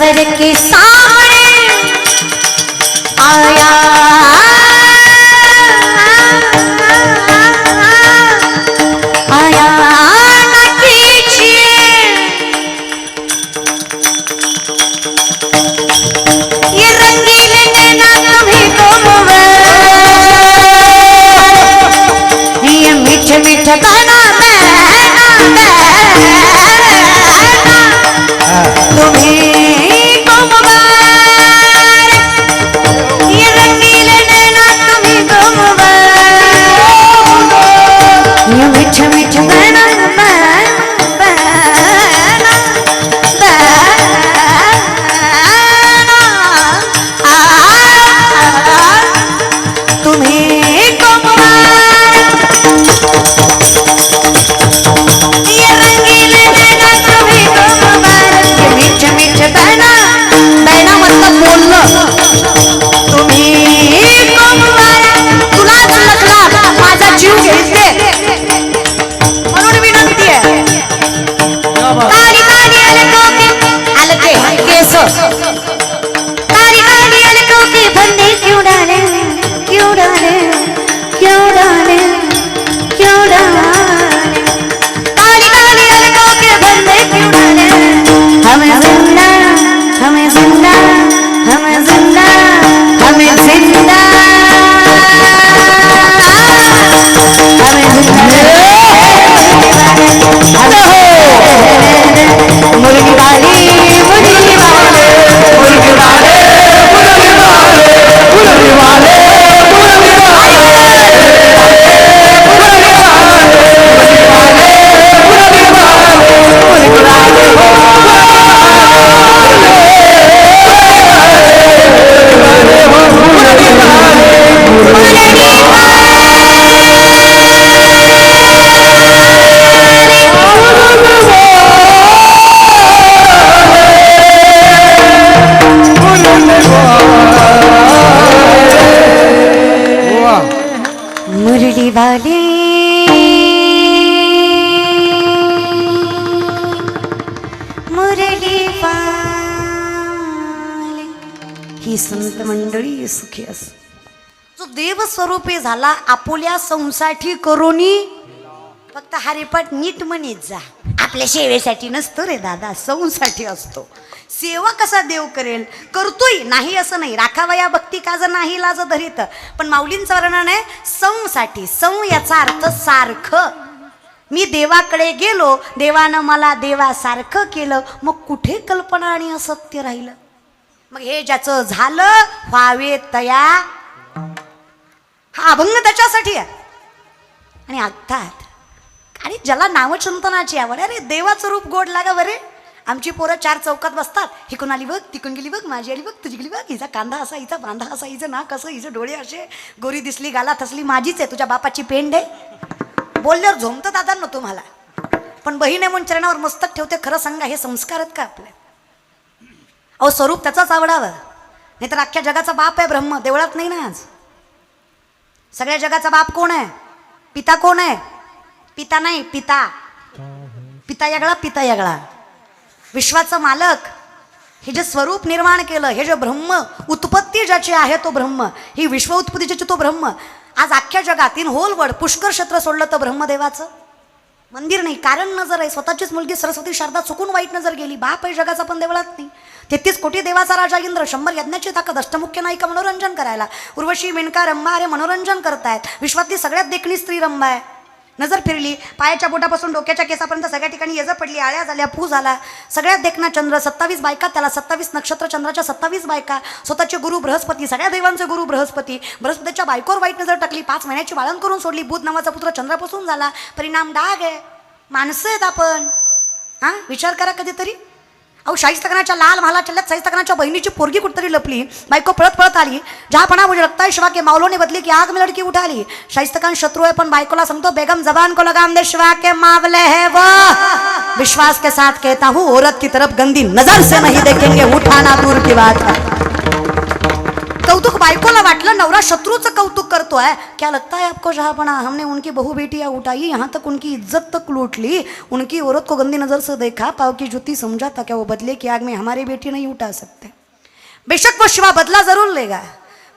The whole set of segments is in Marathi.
बन के सामने आया। आया ये रंगीले नैना तुम्हें ये मीठे मीठे मुरली वाली मुरली वाली। ही संत मंडळी सुखी अस जो देव स्वरूपी झाला आपुल्या संसाठी करोनी फक्त हरिपाठ नीट म्हणीत जा. आपल्या सेवेसाठी नसतो रे दादा संसाठी असतो. सेवा कसा देव करेल? करतोय नाही असं नाही. राखावया भक्ती काज नाही लाज धरीत? पण माऊलींचं वर्णन आहे संसाठी सं याचा अर्थ सारखं. मी देवाकडे गेलो देवानं मला देवासारखं केलं मग कुठे कल्पना आणि असत्य राहिलं? मग हे ज्याचं झालं व्हावे तया. हा अभंग त्याच्यासाठी आहे. आणि अर्थात आणि ज्याला नावचिंतनाची आवड अरे देवाचं रूप गोड लागा बरे. आमची पोरं चार चौकात बसतात. हिकून आली बघ तिकून गेली बघ माझी आली बघ तुझी गेली बघ हिचा कांदा असा हिचा बांधा असा हिचं नाक असं हिचं डोळे असे गोरी दिसली गाला थसली माझीच आहे तुझ्या बापाची पेंड आहे. बोलल्यावर झोमतं दादा ना तुम्हाला. पण बहीण आहे म्हणून चरणावर मस्तक ठेवते खरं सांगा हे संस्कार आहेत का आपले? अहो स्वरूप त्याचाच आवडावं. नाही तर अख्ख्या जगाचा बाप आहे ब्रह्म देवळात नाही ना आज. सगळ्या जगाचा बाप कोण आहे? पिता कोण आहे? पिता नाही पिता. पिता यागळा पिता यागळा. विश्वाचं मालक. हे जे स्वरूप निर्माण केलं हे जे ब्रह्म उत्पत्ती ज्याची आहे तो ब्रह्म ही विश्व उत्पत्ती ज्याची तो ब्रह्म. आज अख्ख्या जगात इन होल वर्ड पुष्कर क्षेत्र सोडलं तर ब्रह्मदेवाचं. मंदिर नाही कारण नजर आहे. स्वतःचीच मुलगी सरस्वती शारदा चुकून वाईट नजर गेली. बाप आहे जगाचा पण देवळात नाही. तेहतीस कोटी देवाचा राजा इंद्र शंभर यज्ञाची ताकद अष्टमुख्य नायिका मनोरंजन करायला. उर्वशी मेनका रंभा अरे मनोरंजन करतायत. विश्वातली सगळ्यात देखणी स्त्री रंभा आहे. नजर फिरली. पायाच्या बोटापासून डोक्याच्या केसापर्यंत सगळ्या ठिकाणी यज पडली आळ्या झाल्या पू झाला. सगळ्यात देखना चंद्र सत्तावीस बायका त्याला सत्तावीस नक्षत्र चंद्राच्या सत्तावीस बायका. स्वतःचे गुरु बृहस्पती सगळ्या देवांचे गुरु बृहस्पती. बृहस्पतीच्या बायकोवर वाईट नजर टाकली. पाच महिन्याची बाळण करून सोडली. बुध नावाचा पुत्र चंद्रापासून झाला. परिणाम डाग आहे. माणसं आहेत आपण. हां? विचार करा कधीतरी. अहो शाहीस्तकनाच्या लाल महाला चल्ल्यात शाहीस्तकनाच्या बहिणीची पोरगी कुठतरी लपली. बायको पळत पळत आली. जहापणा मुझे लगता शिवा के मावलोने बदली की आग में लड़की उठाली. शाहिस्तकान शत्रू आहे पण बायकोला सांगतो बेगम जबान को लगाम दे शिवा के मावले है वो. विश्वास के साथ कहता हूँ औरत की तरफ गंदी नजर से नहीं देखेंगे उठाना दूर की बात है. बायकोला वाटलं नवरा शत्रूचं कौतुक करतोय. क्या लगता है आपको जहापना हमने उनकी बहु बेटी उठाई यहाँ तक उनकी इज्जत तक लूट ली। उनकी औरत को गंदी नजर से देखा पाव की जुती समझा था क्या वो बदले की आग में हमारी बेटी नहीं उठा सकते? बेशक वो शिवा बदला जरूर लेगा।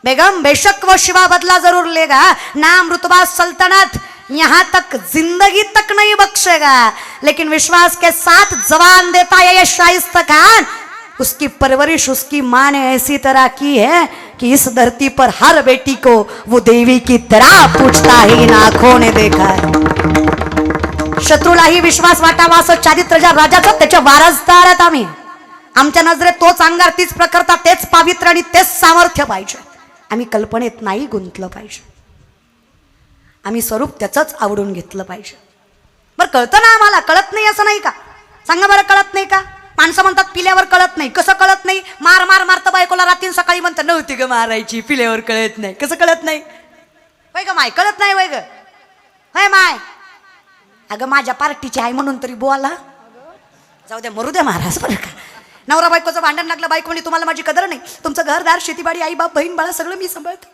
बेगम बेशक वो शिवा बदला जरूर लेगा। नाम रुतबा सल्तनत यहाँ तक जिंदगी तक नहीं बख्शेगा। लेकिन विश्वास के साथ जवान देता है ये शाइस्त खान। उसकी परवरिश उसकी माँ ने ऐसी तरह की है कि इस धरती पर हर बेटी को वो देवी की तरह पूछता है इन आंखों ने देखा है। शत्रूलाही विश्वास वाटावा असं चारित्र ज्या राजाचं त्याच्या वारसदार आहेत आम्ही आमच्या नजरेत तोच अंगार तीच प्रकरता तेच पावित्र्य आणि तेच सामर्थ्य पाहिजे। आम्ही कल्पनेत नाही गुंतलं पाहिजे। आम्ही स्वरूप त्याचंच आवडून घेतलं पाहिजे। बरं कळतं ना आम्हाला? कळत नाही असं नाही का? सांगा बरं कळत नाही का? माणसं म्हणतात पिल्यावर कळत नाही. कसं कळत नाही? मार मार मारतं बायकोला रात्री सकाळी म्हणतात नव्हती ग मारायची पिल्यावर कळत नाही. कसं कळत नाही? वय ग माय कळत नाही वय ग. होय माय. अगं माझ्या पार्टीची आहे म्हणून तरी बोला. जाऊ द्या मरू द्या महाराज बरं का. नवरा बायकोचं भांडण लागलं बायको म्हणजे तुम्हाला माझी कदर नाही. तुमचं घरदार शेतीबाडी आई बाप बहीण बाळा सगळं मी सांभाळते.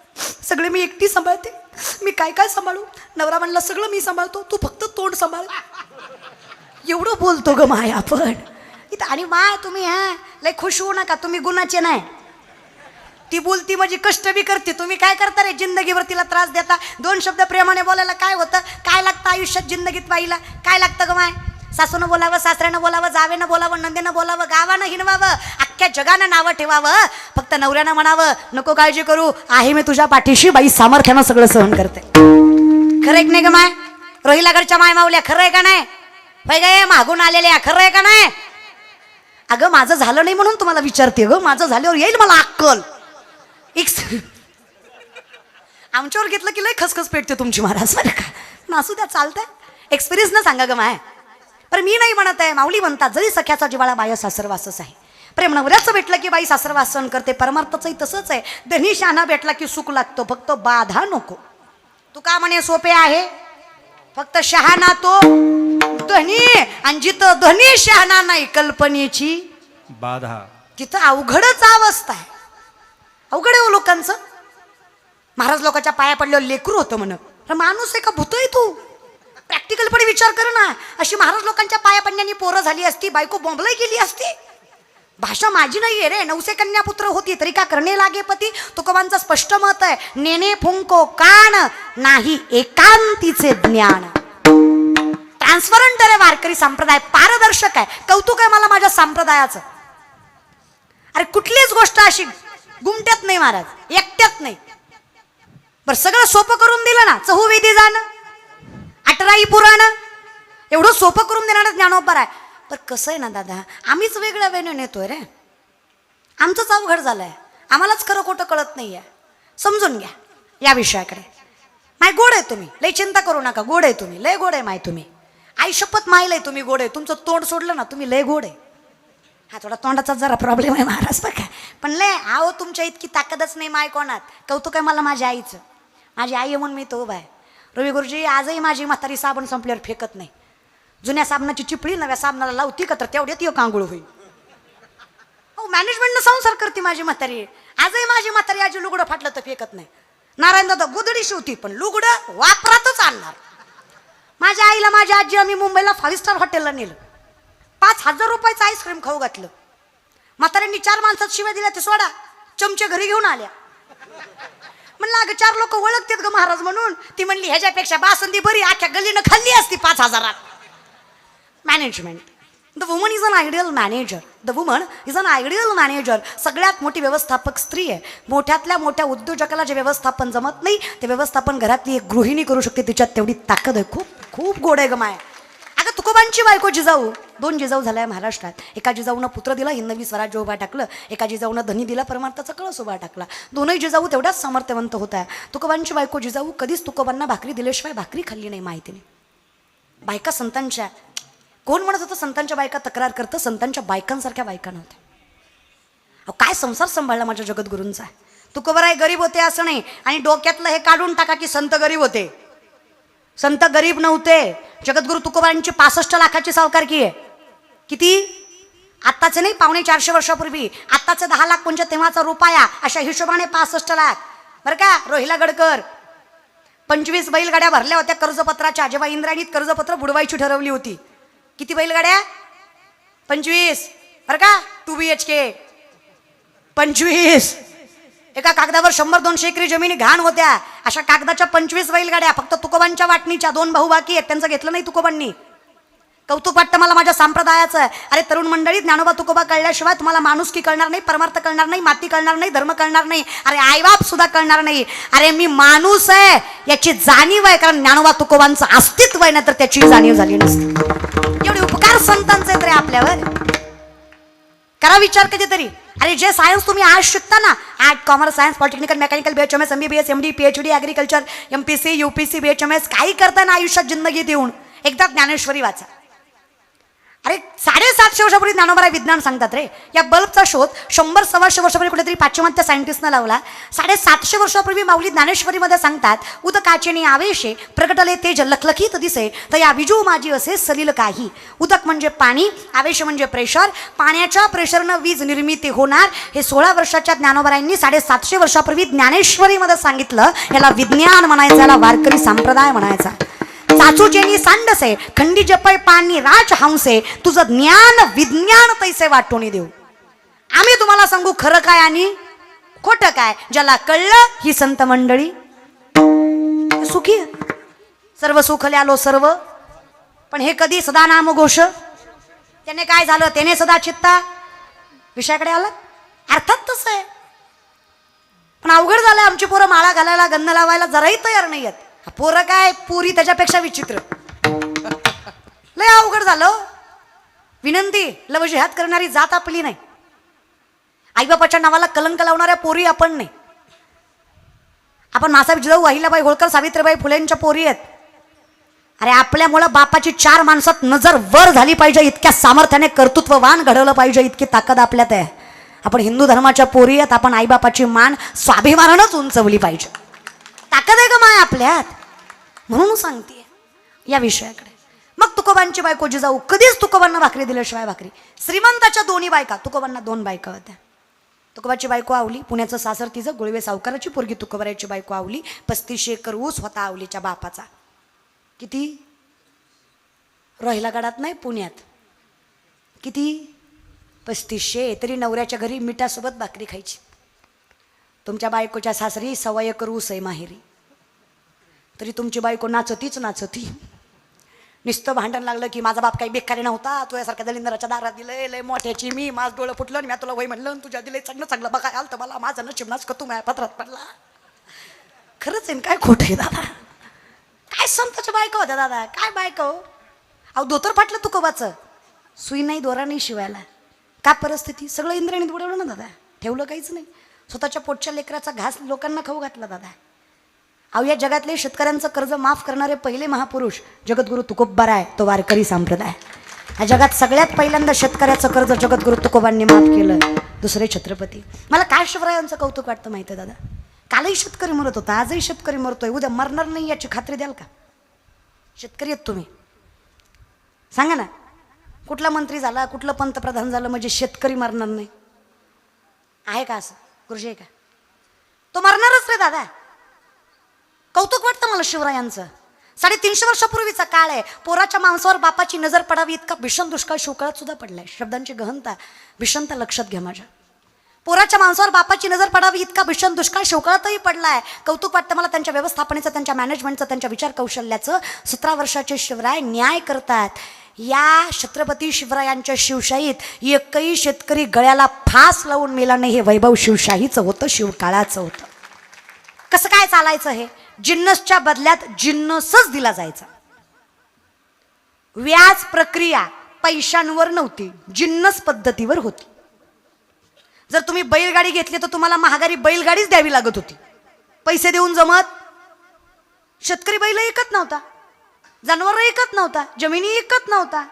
सगळे मी एकटी सांभाळते. मी काय काय सांभाळू? नवरा म्हणला सगळं मी सांभाळतो. तू फक्त तोंड सांभाळ. एवढं बोलतो ग माय आपण. इथं आणि माय तुम्ही हा? लय खुश होऊ नका तुम्ही गुणाचे नाही. ती बोलती म्हणजे कष्ट बी करते. तुम्ही काय करता रे? जिंदगीवर तिला त्रास देता. दोन शब्द प्रेमाने बोलायला काय होतं? काय लागतं आयुष्यात जिंदगीत बाईला? काय लागतं ग माय? सासूनं बोलावं सासऱ्यानं बोलावं जावेनं बोलावं नंदेनं बोलावं गावानं हिनवावं अख्ख्या जगानं नावं ठेवावं. फक्त नवऱ्यानं म्हणावं नको काळजी करू. आहे मी तुझ्या पाठीशी. बाई सामर्थ्यानं सगळं सहन करते. खरं एक नाही ग माय? रोहिलागडच्या माय माऊल्या खरं आहे का नाही? होय गे मागून आलेल्या खरं आहे का नाही? अगं माझं झालं नाही म्हणून तुम्हाला विचारते ग. माझं झाल्यावर येईल मला अक्कल. एक आमच्यावर घेतलं की लय खसखस पेटते तुमची महाराज बरं का? नासू असू द्या चालतंय. एक्सपिरियन्स ना सांगा ग माय. पण मी नाही म्हणत आहे माऊली म्हणतात जरी सख्याचा जिवाळा बाय सासरवासच आहे. प्रेम नवऱ्याचं भेटलं की बाई सासरवासन करते परमार्थाचंही तसंच आहे. धनी शहाणा भेटला की सुख लागतो फक्त बाधा नको. तू का म्हणे सोपे आहे? फक्त शहाणा तो. धनी आणि जिथं धनी शहाणा नाही कल्पनेची बाधा. तिथं अवघडच अवस्था आहे. अवघड आहे हो लोकांचं. महाराज लोकांच्या पाया पडल्यावर लेकरू होतं म्हण माणूस आहे का भूत आहे तू? प्रॅक्टिकलपणे विचार कर ना. अशी महाराज लोकांच्या पाया पडण्यानी पोरं झाली असती बायको बॉम्बलाई गेली असती. भाषा माझी नाहीये रे. नवसे कन्या पुत्र होती तरी का करणे लागे पती? तुकोबांचं स्पष्ट मत आहे. नेने फुंको कान नाही एकांतीचे ज्ञान. ट्रान्सपरंट आहे वारकरी संप्रदाय पारदर्शक आहे. कौतुक आहे मला माझ्या संप्रदायाचं. अरे कुठलीच गोष्ट अशी गुमट्यात नाही महाराज. एकट्यात नाही. बरं सगळं सोपं करून दिलं ना. चहुविधी जाणं अठराई पुराण एवढं सोपं करून देणारं ज्ञानोपर आहे. पण कसं आहे ना दादा? आम्हीच वेगळ्या वेन्यू नेतोय रे. आमचंच अवघड झालं आहे आम्हालाच खरं खोटं कळत नाही आहे समजून घ्या या विषयाकडे. माय गोड आहे तुम्ही. लय चिंता करू नका. गोड आहे तुम्ही. लय गोड आहे माय तुम्ही. आई शपथ आहे तुम्ही गोड आहे. तुमचं तोंड सोडलं ना तुम्ही लय गोड आहे. हा थोडा तोंडाचा जरा प्रॉब्लेम आहे महाराज बघा. पण लय आहो तुमच्या इतकी ताकदच नाही माय कोणात. कौतुक आहे मला माझ्या आईचं. माझी आई आहे म्हणून मी तो उभा आहे. रवी गुरुजी आजही माझी म्हातारी साबण संपल्यावर फेकत नाही. जुन्या साबणाची चिपळी नव्या साबणाला लावती का तर तेवढ्यात यो कांगूळ होईल. हो मॅनेजमेंटनं संसार करते माझी म्हातारी. आजही माझी म्हातारी आजी लुगडं फाटलं तर फेकत नाही. नारायण दादा गुदडी शिवती पण लुगडं वापरातच आणणार. माझ्या आईला माझ्या आजी आम्ही मुंबईला फाईव्ह स्टार हॉटेलला नेलं. पाच हजार रुपयाचं आईस्क्रीम खाऊ घातलं. म्हाताऱ्यांनी चार माणसात शिव्या दिल्या ते सोडा चमचे घरी घेऊन आल्या. म्हणलं अगं चार लोक ओळखतात ग महाराज म्हणून. ती म्हणली ह्याच्यापेक्षा बासंदी बरी अख्ख्या गल्लीनं खाल्ली असती पाच हजारात. Management the woman is an ideal manager the woman is an ideal manager सगळ्यात मोठी व्यवस्थापक स्त्री आहे. मोठ्यातल्या मोठ्या उद्योजकाला जे व्यवस्थापन जमत नाही ते व्यवस्थापन घरातली एक गृहिणी करू शकते. तिच्यात तेवढी ताकद आहे. खूप खूप गोड आहे गमाय अगं तुकोबांची बायको जिजाऊ. दोन जिजाऊ झाल्या महाराष्ट्रात. एका जिजाऊनं पुत्र दिला हिंदवी स्वराज्य उभा टाकलं. एका जिजाऊनं धनी दिला परमार्थाचा कळस उभा टाकला. दोनही जिजाऊ तेवढ्याच सामर्थ्यवंत होत्या. तुकोबांची बायको जिजाऊ कधीच तुकोबांना भाकरी दिल्याशिवाय भाकरी खाल्ली नाही माहितीने बायका संतांच्या कोण म्हणत होतं संतांच्या बायका तक्रार करतं संतांच्या बायकांसारख्या बायका नव्हत्या. अहो काय संसार सांभाळला माझ्या जगद्गुरूंचा? तुकोबर आहे गरीब होते असं नाही. आणि डोक्यातलं हे काढून टाका की संत गरीब होते. संत गरीब नव्हते. जगद्गुरु तुकोबारांची पासष्ट लाखाची सावकारकी आहे. किती? आत्ताचे नाही पावणे चारशे वर्षापूर्वी. आत्ताचे दहा लाख म्हणजे तेव्हाचा रुपया. अशा हिशोबाने पासष्ट लाख. बरं का? रोहिला गडकर. पंचवीस बैलगाड्या भरल्या होत्या कर्जपत्राच्या. जेव्हा इंद्राणीत कर्जपत्र बुडवायची ठरवली होती. किती बैलगाड्या? पंचवीस. बरं का? टू बी एच के पंचवीस. एका कागदावर शंभर दोनशे एकरी जमिनी घाण होत्या. अशा कागदाच्या पंचवीस बैलगाड्या फक्त तुकोबांच्या वाटणीच्या दोन भाऊ बाकी आहेत. त्यांचं घेतलं नाही तुकोबांनी. कौतुक वाटतं मला माझ्या संप्रदायाचं. अरे तरुण मंडळी ज्ञानोबा तुकोबा कळल्याशिवाय तुम्हाला माणुसकी कळणार नाही परमार्थ कळणार नाही माती कळणार नाही धर्म कळणार नाही. अरे आईबाप सुद्धा कळणार नाही. अरे मी माणूस आहे याची जाणीव आहे कारण ज्ञानोबा तुकोबांचं अस्तित्व आहे ना तर त्याची जाणीव झाली नसते. संतांचे तरी रे आपल्यावर. करा विचार कधीतरी. अरे जे सायन्स तुम्ही आज शिकता ना art commerce science polytechnical mechanical B H M S M B B S M D P H D agriculture M P C U P C B H M S काही करताना आयुष्यात जिंदगीत येऊन एकदा ज्ञानेश्वरी वाचा. अरे साडेसातशे वर्षापूर्वी ज्ञानोबा विज्ञान सांगतात रे. या बल्बचा शोध शंभर सव्वाशे वर्षापूर्वी कुठेतरी पाश्चिमात्य सायंटिस्टनं लावला. साडेसातशे वर्षापूर्वी माऊली ज्ञानेश्वरीमध्ये सांगतात उदकाचे आवेशे प्रकटले तेज लखलखीत दिसे तर या विजू माझी असे सलील काही. उदक म्हणजे पाणी आवेश म्हणजे प्रेशर पाण्याच्या प्रेशरनं वीज निर्मिती होणार. हे सोळा वर्षाच्या ज्ञानोबरायांनी साडेसातशे वर्षापूर्वी ज्ञानेश्वरीमध्ये सांगितलं. याला विज्ञान म्हणायचं याला वारकरी संप्रदाय म्हणायचा. चाचूचेनी सांडसे खंडी जपय पाणी राज हंसे तुझं ज्ञान विज्ञान तैसे वाटून देऊ. आम्ही तुम्हाला सांगू खरं काय आणि खोटं काय ज्याला कळलं ही संत मंडळी. सुखी सर्व सुखले आलो सर्व. पण हे कधी सदा नाम घोष? त्याने काय झालं? त्याने सदा चित्ता? विषयाकडे आलं? अर्थात तसं आहे. पण अवघड झालं आमची पोरं माळा घालायला गंध लावायला जराही तयार नाही आहेत. पोरं काय? पुरी त्याच्यापेक्षा विचित्र. लय अवघड झालं हो. विनंती लवजिहात करणारी जात आपली नाही. आईबापाच्या नावाला कलंक लावणाऱ्या पोरी आपण नाही. आपण मासाहेब जिजाऊ अहिल्याबाई होळकर सावित्रीबाई फुलेंच्या पोरी आहेत. अरे आपल्यामुळं बापाची चार माणसात नजर वर झाली पाहिजे इतक्या सामर्थ्याने कर्तृत्ववान घडवलं पाहिजे इतकी ताकद आपल्यात आहे. आपण हिंदू धर्माच्या पोरी आहेत आपण आईबापाची मान स्वाभिमानानंच उंचवली पाहिजे. ताकद आहे का माय आपल्यात. म्हणून सांगते या विषयाकडे. मग तुकोबांची बायको जिजाऊ कधीच तुकोबांना भाकरी दिल्याशिवाय भाकरी. श्रीमंताच्या दोन्ही बायका तुकोबांना दोन बायका होत्या. तुकोबाची बायको आवली पुण्याचं सासर तिचं गुळवे सावकाराची पोरगी तुकोबराची बायको आवली पस्तीसशे एकर ऊस होता आवलीच्या बापाचा. किती? रोहिला गडात नाही पुण्यात. किती? पस्तीसशे तरी नवऱ्याच्या घरी मिठासोबत भाकरी खायची. तुमच्या बायकोच्या सासरी सव्वा करू ऊस आहे माहेरी. तरी तुमची बायको नाचतीच नाचती. नुसतं भांडण लागलं की माझा बाप काही बेकारी नव्हता तुझ्यासारख्या दलिंदराच्या दारात दिलंय लय मोठ्याची मी माझं डोळं फुटलं आणि मी तुला वय म्हणलं तुझ्या दिले चांगलं चांगलं बघा आलं तर मला माझं नशीब नाच का तू माझ्या पत्रात पडला? खरंच आहे ना, काय खोटं आहे दादा? काय संताच्या बायको होत्या दादा? काय बायको हो? अहो धोतर फाटलं तू तुकोबाचं. सुई नाही दोरा नाही शिवायला. का परिस्थिती? सगळं इंद्राणीत बुडवलं ना दादा? ठेवलं काहीच नाही. स्वतःच्या पोटच्या लेकराचा घास लोकांना खाऊ घातला दादा. अहो या जगातले शेतकऱ्यांचं कर्ज माफ करणारे पहिले महापुरुष जगद्गुरु तुकोब्बारा आहे तो वारकरी संप्रदाय. या जगात सगळ्यात पहिल्यांदा शेतकऱ्याचं कर्ज जगद्गुरु तुकोबांनी माफ केलं दुसरे छत्रपती. मला काय शिवरायांचं कौतुक वाटतं माहिती आहे दादा? कालही शेतकरी मरत होता आजही शेतकरी मरतोय उद्या मरणार नाही याची खात्री द्याल का? शेतकरी आहेत तुम्ही. सांगा ना कुठला मंत्री झाला कुठलं पंतप्रधान झालं म्हणजे शेतकरी मरणार नाही. आहे का असं? गुरुजी आहे का? तो मरणारच रे दादा. कौतुक वाटतं मला शिवरायांचं. साडेतीनशे वर्षापूर्वीचा काळ आहे. पोराच्या मांसावर बापाची नजर पडावी इतका भीषण दुष्काळ शिवकाळात सुद्धा पडलाय. शब्दांची गहनता भीषणता लक्षात घ्या माझ्या. पोराच्या मांसावर बापाची नजर पडावी इतका भीषण दुष्काळ शिवकाळातही पडलाय. कौतुक वाटतं मला त्यांच्या व्यवस्थापनेचं त्यांच्या मॅनेजमेंटचं त्यांच्या विचार कौशल्याचं. सतरा वर्षाचे शिवराय न्याय करतात. या छत्रपती शिवरायांच्या शिवशाहीत एकही शेतकरी गळ्याला फास लावून मेला नाही. हे वैभव शिवशाहीचं होतं शिवकाळाचं होतं. कसं काय चालायचं हे? जिन्नसच्या बदल्यात जिन्नसच दिला जायचा. व्याज प्रक्रिया पैशांवर नव्हती जिन्नस पद्धतीवर होती. जर तुम्ही बैलगाडी घेतली तर तुम्हाला महागारी बैलगाडीच द्यावी लागत होती. पैसे देऊन जमत. शेतकरी बैल ऐकत नव्हता. जनावर ऐकत नव्हता जमिनी ऐकत नव्हता.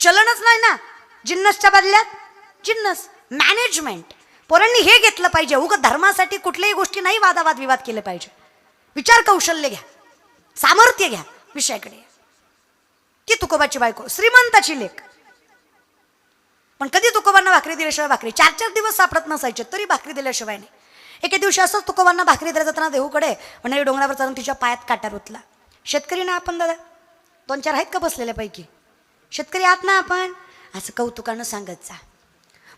चलनच नाही ना. जिन्नसच्या बदल्यात जिन्नस मॅनेजमेंट पोरांनी हे घेतलं पाहिजे. उग धर्मासाठी कुठल्याही गोष्टी नाही वादावाद विवाद केले पाहिजे. विचार कौशल्य घ्या. सामर्थ्य घ्या विषयाकडे. ती तुकोबाची बायको श्रीमंताची लेख. पण कधी तुकोबांना भाकरी दिल्याशिवाय भाकरी? चार चार दिवस सापडत नसायचे तरी भाकरी दिल्याशिवाय नाही. एके दिवशी असंच तुकोबांना भाकरी दिल्या जाताना देहूकडे म्हणजे डोंगरावर जाऊन तिच्या पायात काटा रुतला. शेतकरी ना आपण दादा? दोन चार आहेत का बसलेल्यापैकी शेतकरी आहात ना आपण? असं कौतुकानं सांगत जा.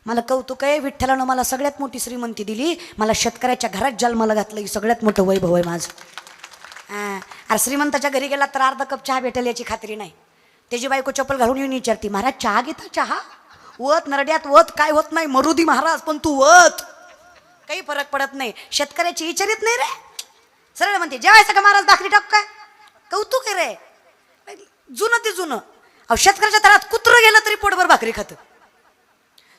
मला कौतुक आहे विठ्ठलानं मला सगळ्यात मोठी श्रीमंती दिली. मला शेतकऱ्याच्या घरात जन्माला घातलं ही सगळ्यात मोठं वैभव आहे माझं. अरे श्रीमंताच्या घरी गेला तर अर्धा कप चहा भेटेल याची खात्री नाही. त्याची बायको चप्पल घालून येऊन विचारती महाराज चहा घेता चहा? वत नरड्यात वत काय होत नाही? मरुदी महाराज पण तू वत. काही फरक पडत नाही. शेतकऱ्याची विचारित नाही रे. सरळ म्हणते जेवायचं का महाराज? दाखली टाकू काय? कौतुक आहे रे. जुनं ते जुनं. अहो शेतकऱ्याच्या तळात कुत्रं गेलं तरी पोटभर भाकरी खातं.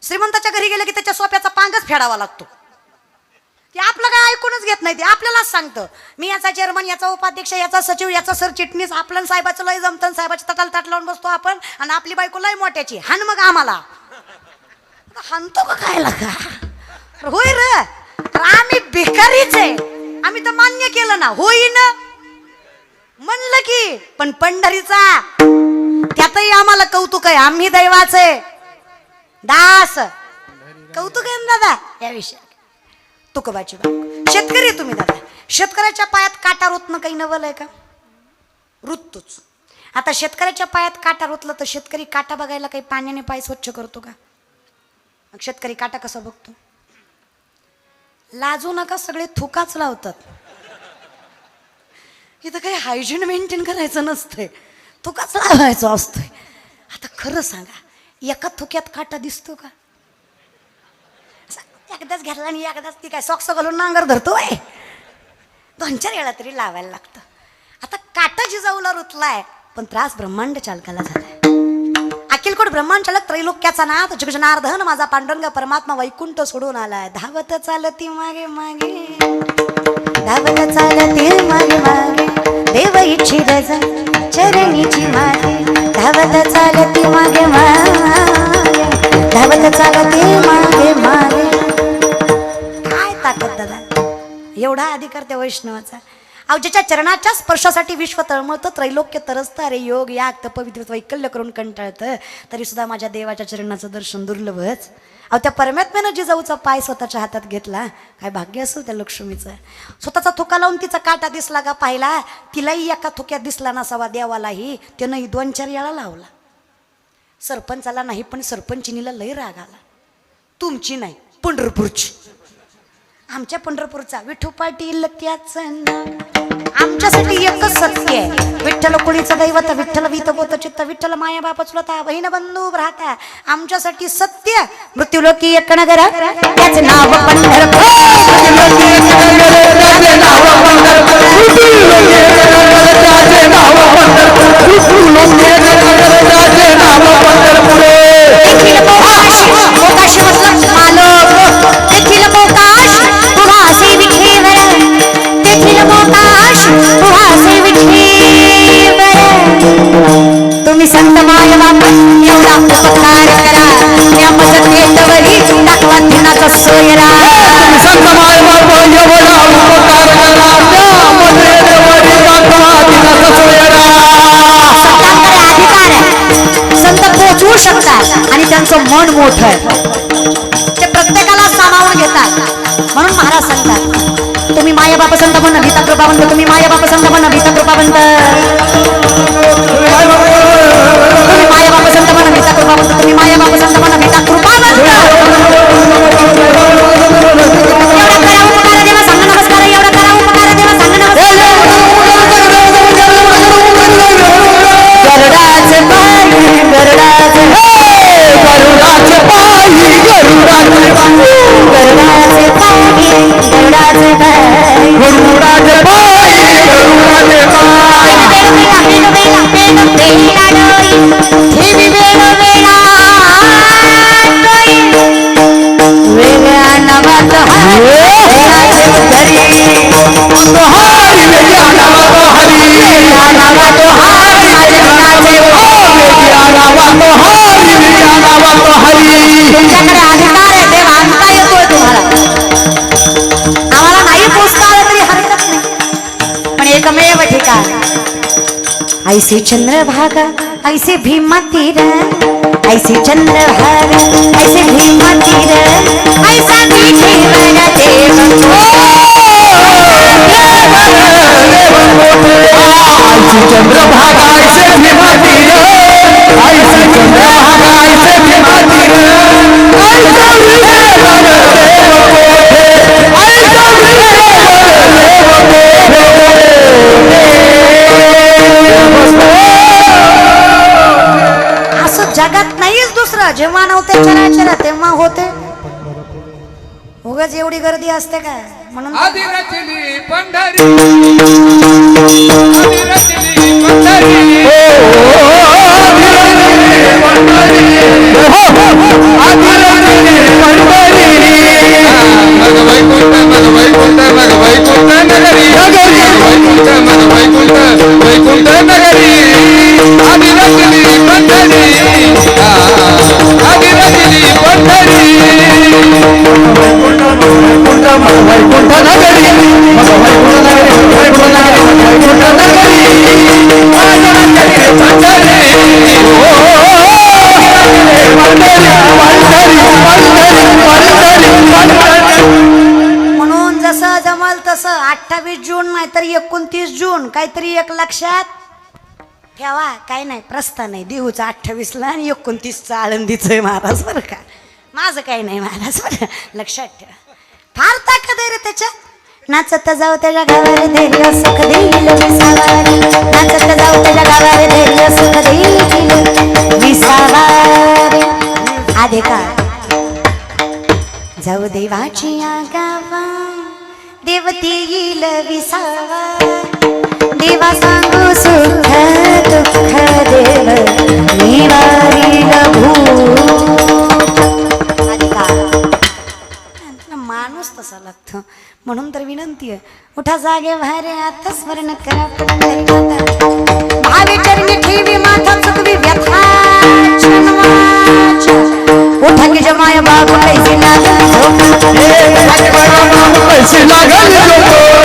श्रीमंताच्या घरी गेलं की त्याच्या सोप्याचा पांगच फेडावा लागतो. ते आपलं काय ऐकूनच घेत नाही ते आपल्यालाच सांगतं. मी याचा चेअरमन याचा उपाध्यक्ष याचा सचिव याचा सरचिटणीस आपलं साहेबाचं लय जमतं साहेबाच्या तटाला ताट लावून बसतो आपण आणि आपली बायको लय मोठ्याची हान मग आम्हाला. हानतो का काय लागा होय र. तर आम्ही भिकारीच आहे. आम्ही तर मान्य केलं ना. होईन. म्हणलं की पण पंढरीचा त्यातही आम्हाला कौतुक आहे. आम्ही दैवाचे. दास. कौतुक आहे ना दादा? या विषयात. तुकोबाची बायको. शेतकरी आहे तुम्ही दादा. शेतकऱ्याच्या पायात काटा रुतणं काही नवल आहे का? रुततोच. आता शेतकऱ्याच्या पायात काटा रुतलं तर शेतकरी काटा बघायला काही पाण्याने पाय स्वच्छ करतो का? मग शेतकरी काटा कसा बघतो? लाजू नका सगळे थुकाच लावतात. इथं काही हायजीन मेंटेन करायचं नसतंय. थुकाच लावायचं असतोय? आता खरं सांगा एका थुक्यात काटा दिसतो का? एकदाच घ्यायला आणि एकदाच ती काय सॉक्स घालून नांगर धरतोय दोन चार वेळा तरी लावायला लागतं. आता काटा जिजाऊला रुतलाय पण त्रास ब्रह्मांड चालकाला झालाय. अखिलकोट ब्रह्मांड चालक त्रैलोक्याचा नाथ जगजनार्दन माझा पांडुरंग परमात्मा वैकुंठ सोडून आलाय. धावत चालती मागे मागे. धावत चालतील मागे मागे. देव इच्छित चरणीची मागे. धावत चालती मागे मागे. धावत चालती मागे मागे. काय ताकद दादा? एवढा अधिकार त्या वैष्णवाचा. अहो ज्याच्या चरणाच्या स्पर्शासाठी विश्व तळमळतं त्रैलोक्य तरसतं. अरे योग या तप वैकल्य करून कंटाळतं. तरी सुद्धा माझ्या देवाच्या चरणाचं दर्शन दुर्लभच. अहो त्या परमात्म्यानं जिजाऊचा पाय स्वतःच्या हातात घेतला. काय भाग्य असेल त्या लक्ष्मीचं. स्वतःचा थुका लावून तिचा काटा दिसला का पाहिला? तिलाही एका थुक्यात दिसला नसावा देवालाही. त्यानं दोन चार लावला. सरपंचाला नाही पण सरपंचिनीला लय राग आला. तुमची नाही पंढरपूरची. आमच्या पंढरपूरचा विठू पाटील त्याच आमच्यासाठी एकच सत्य आहे. विठ्ठल कुळीचं दैवत विठ्ठल वीत बोत चित्त विठ्ठल माया बाप चुलता बहीण बंधू भ्राता. आमच्यासाठी सत्य मृत्यूलोकी एक नगर त्याच नाव पंढरपूर. ऐसे चंद्रभागा ऐसे भीमा तीर ऐसे चंद्रभागा ऐसे भीमा तीर ऐसा मीठे बना देव ऐसे भीमा असते का? म्हणून आधी रचली पंढरी काय नाही प्रस्ताव नाही. देहूचा अठ्ठावीसला आणि एकोणतीसचं आळंदीचं आहे महाराज बरं का. माझं काही नाही महाराज बरं लक्षात ठेवा. फार ताकद आहे रे त्याच्यात. नाचत जाऊ त्याच्या गावाला धैर्य सुख देईल नाचत जाऊ त्याच्या गावाला धैर्य सुख देईल विसावार आधे का? जाऊ देवाची या गावा देवते येईल विसावा. देवा सांगू सुख दुःख देव निवारील भू माणूस तसा लागतो. म्हणून तर विनंती आहे उठा जागे भारे आता स्मरण करा भावे चरणी ठेवी माथा चुकवी व्यथा जन्माच्या उठा की जमाय बाबू कैसे लागल. पैसे लागल.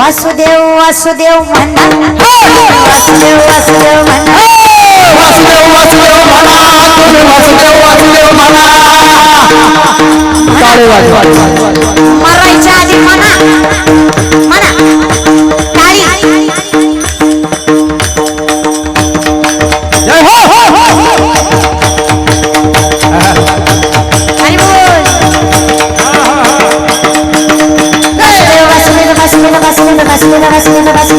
वासुदेव वासुदेव म्हणा. वासुदेव वासुदेव म्हणा. वासुदेव वासुदेव म्हणा. तुम्ही वासुदेव वासुदेव म्हणा. मरायच्या आधी म्हणा.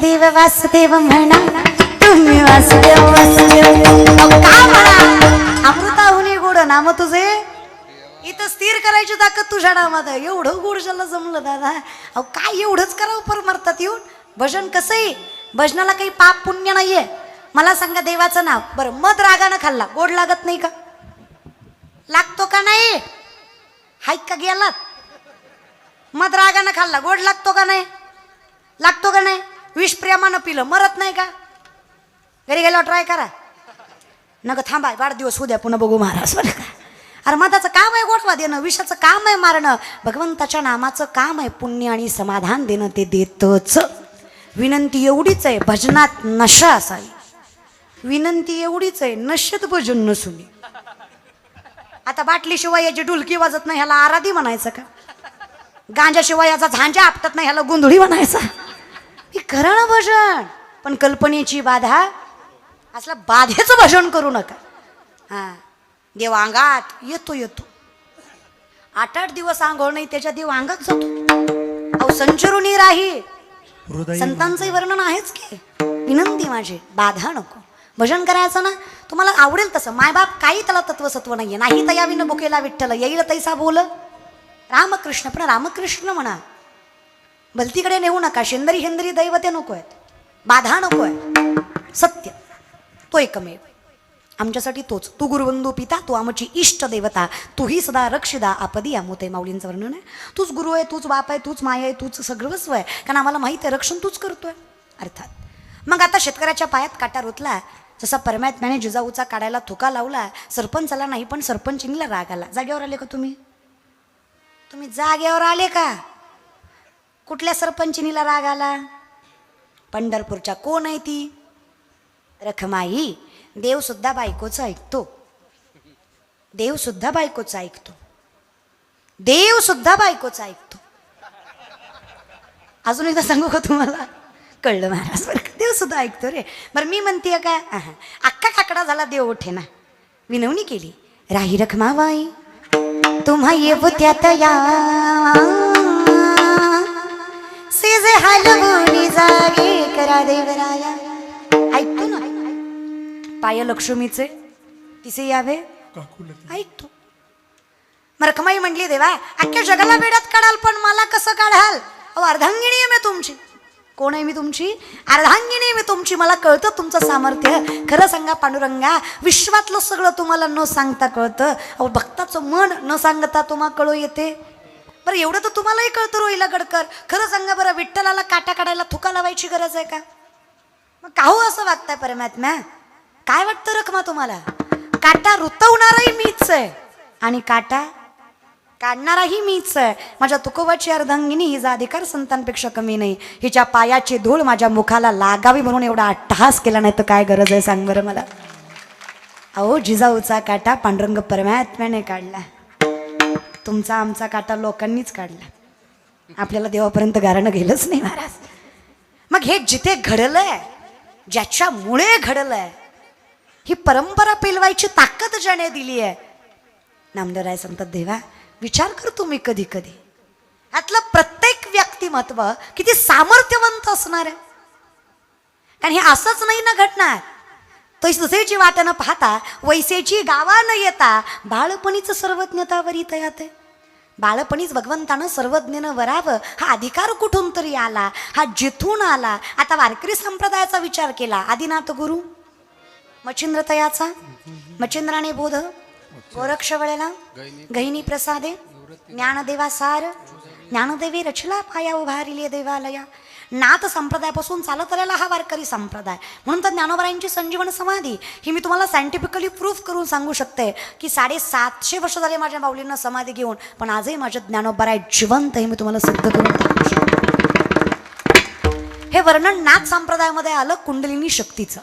वासुदेव वासुदेव म्हणा. तुम्ही वासुदेव वासुदेव. अहो, का म्हणा? अमृताहुनी गोड नाम तुझे? इथं स्थिर करायची ताकद तुझ्या नामात एवढं गोड ज्याला जमलं दादा. अहो काय एवढंच करावं परमार्थात येऊन? भजन कसंही भजनाला काही पाप पुण्य नाहीये. मला सांगा देवाचं नाव. बरं मध रागानं खाल्ला. गोड लागत नाही का? लागतो का नाही? हाईक का गेलात? मध रागानं खाल्ला. गोड लागतो का नाही? लागतो का नाही? विष प्रेमानं पिलं. मरत नाही का? घरी गेल्यावर ट्राय करा. नग थांबा वाढदिवस उद्या पुन्हा बघू महाराज बरं का? अरे मताचं काम आहे गोठवा देणं विषाचं काम आहे मारणं. भगवंताच्या नामाचं काम आहे पुण्य आणि समाधान देणं ते देतच. विनंती एवढीच आहे भजनात नशा असावी. विनंती एवढीच आहे नशेत भजन नसुनी आता बाटलीशिवाय याची ढुलकी वाजत नाही ह्याला आराधी म्हणायचं का? गांजाशिवाय याचा झांजा आपटत नाही ह्याला गोंधळी म्हणायचा. ही खरं ना भजन. पण कल्पनेची बाधा. असलं बाधेचं भजन करू नका. हा. देव अंगात येतो येतो. आठ आठ दिवस आंघोळ नाही त्याच्या देव अंगात जातो. अहो संचरुनी राही. संतांचंही वर्णन आहेच की. विनंती माझी बाधा नको. भजन करायचं ना तुम्हाला आवडेल तसं. मायबाप काही त्याला तत्वसत्व नाहीये. नाही तया विन बुकेला विठ्ठल येईल तैसा बोल. रामकृष्ण पण रामकृष्ण म्हणा. भलतीकडे नेऊ नका शेंदरी हेंदरी दैवते नको आहेत बाधा नको आहे सत्य तो एकमेव. आमच्यासाठी तोच. तू गुरुबंधू पिता तू आमची इष्ट देवता तूही सदा रक्षदा आपदी आमोते माऊलींचं वर्णन आहे. तूच गुरु आहे तूच बाप आहे तूच माय आहे तूच सर्वस्व आहे कारण आम्हाला माहीत आहे रक्षण तूच करतोय अर्थात. मग आता शेतकऱ्याच्या पायात काटा रुतला जसा परमात्म्याने जिजाऊचा काढायला थुका लावला सरपंचाला नाही पण सरपंचिनीला राग आला. जागेवर आले का तुम्ही? तुम्ही जागेवर आले का? कुठल्या सरपंचिनीला राग आला? पंढरपूरच्या कोण आहे ती? रखमाई देवसुद्धा बायकोचं ऐकतो. देवसुद्धा बायकोचं ऐकतो. देवसुद्धा बायकोचं ऐकतो. अजून एकदा सांगू का तुम्हाला? कळलं महाराज बरं का? ऐकतो रे. बरं मी म्हणते का? अख्खा काकडा झाला देव उठे ना. विनवणी केली. राही रखमाबाई तुम्हा येऊ त्यात या. सेजे हलवून जागे करा देवराया. ऐकतो ना? पाय लक्ष्मीचे तिचे यावे? ऐकतो. मग रखमाई म्हणली देवा अख्ख्या जगाला वेड्यात काढाल पण मला कसं काढाल? अहो अर्धांगिणी आहे मी तुमची. कोण आहे मी तुमची? अर्धांगिनी आहे मी तुमची. मला कळतं तुमचं सामर्थ्य. खरं सांगा पांडुरंगा विश्वातलं सगळं तुम्हाला न सांगता कळतं. अहो भक्ताचं मन न सांगता तुम्हाला कळू येते. बरं एवढं तर तुम्हालाही कळतं रोहिला गडकर. खरं सांगा बरं विठ्ठलाला काटा काढायला थुका लावायची गरज आहे का? मग काहू हो असं वागताय परमात्म्या? काय वाटतं रखमा तुम्हाला? काटा रुतवणाराही मीच आहे. आणि काटा काढणाराही मीच आहे. माझ्या तुकोबाची अर्धांगिनी हिचा अधिकार संतांपेक्षा कमी नाही. हिच्या पायाची धूळ माझ्या मुखाला लागावी म्हणून एवढा अट्टहास केला नाही तर काय गरज आहे? सांग बरं मला. अहो जिजाऊचा काटा पांडुरंग परमात्म्याने काढला. तुमचा आमचा काटा लोकांनीच काढला. आपल्याला देवापर्यंत गारणं गेलंच नाही महाराज. मग हे जिथे घडलंय ज्याच्यामुळे घडलंय ही परंपरा पेलवायची ताकद ज्याने दिली आहे नामदेवराय सांगतात देवा विचार कर तुम्ही कधी कधी यातलं प्रत्येक व्यक्तिमत्व किती सामर्थ्यवंत असणार आहे. कारण हे असंच नाही ना घडणार. तसेची वाट न पाहता वैसेची गावानं येता बाळपणीचं सर्वज्ञता वरी तयात आहे. बाळपणीच भगवंतानं सर्वज्ञनं वरावं हा अधिकार कुठून तरी आला हा जिथून आला आता वारकरी संप्रदायाचा विचार केला आदिनाथ गुरु मच्छिंद्र तयाचा मच्छिंद्राने बोध गोरक्षवळेला गहिनी प्रसादे ज्ञानदेवा सार ज्ञानदेवी रचला पाया उभारिले देवालया नाथ संप्रदायापासून चालत आलेला हा वारकरी संप्रदाय. म्हणून तर ज्ञानोबरायांची संजीवन समाधी ही मी तुम्हाला सायंटिफिकली प्रूफ करून सांगू शकते की साडेसातशे वर्ष झाले माझ्या माऊलींना समाधी घेऊन पण आजही माझ्या ज्ञानोबराय जिवंत हे मी तुम्हाला सिद्ध करून शकते. हे वर्णन नाथ संप्रदायामध्ये आलं कुंडलिनी शक्तीचं.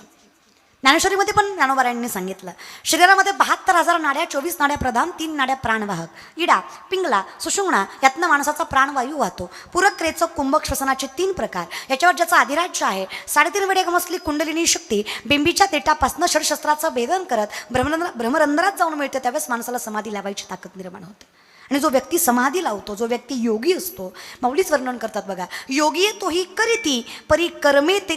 ज्ञानेश्वरीमध्ये पण ज्ञानोबारायांनी सांगितलं. शरीरामध्ये बहात्तर हजार नाड्या चोवीस नाड्या प्रधान तीन नाड्या प्राणवाहक. इडा पिंगला सुषुंगणा यातनं माणसाचा प्राणवायू वाहतो. पूरक कुंभक श्वसनाचे तीन प्रकार. याच्यावर ज्याचं अधिराज्य आहे साडेतीन वेळे गमसली कुंडलिनी शक्ती बिंबीच्या तेटापासनं षडशस्त्राचं भेदन करत भ्रमरंद्र भ्रमरंध्रात जाऊन मिळते त्यावेळेस माणसाला समाधी लावायची ताकद निर्माण होते. आणि जो व्यक्ती समाधी लावतो जो व्यक्ती योगी असतो माऊलीच वर्णन करतात बघा. योगी तोही करीती परी कर्मे ते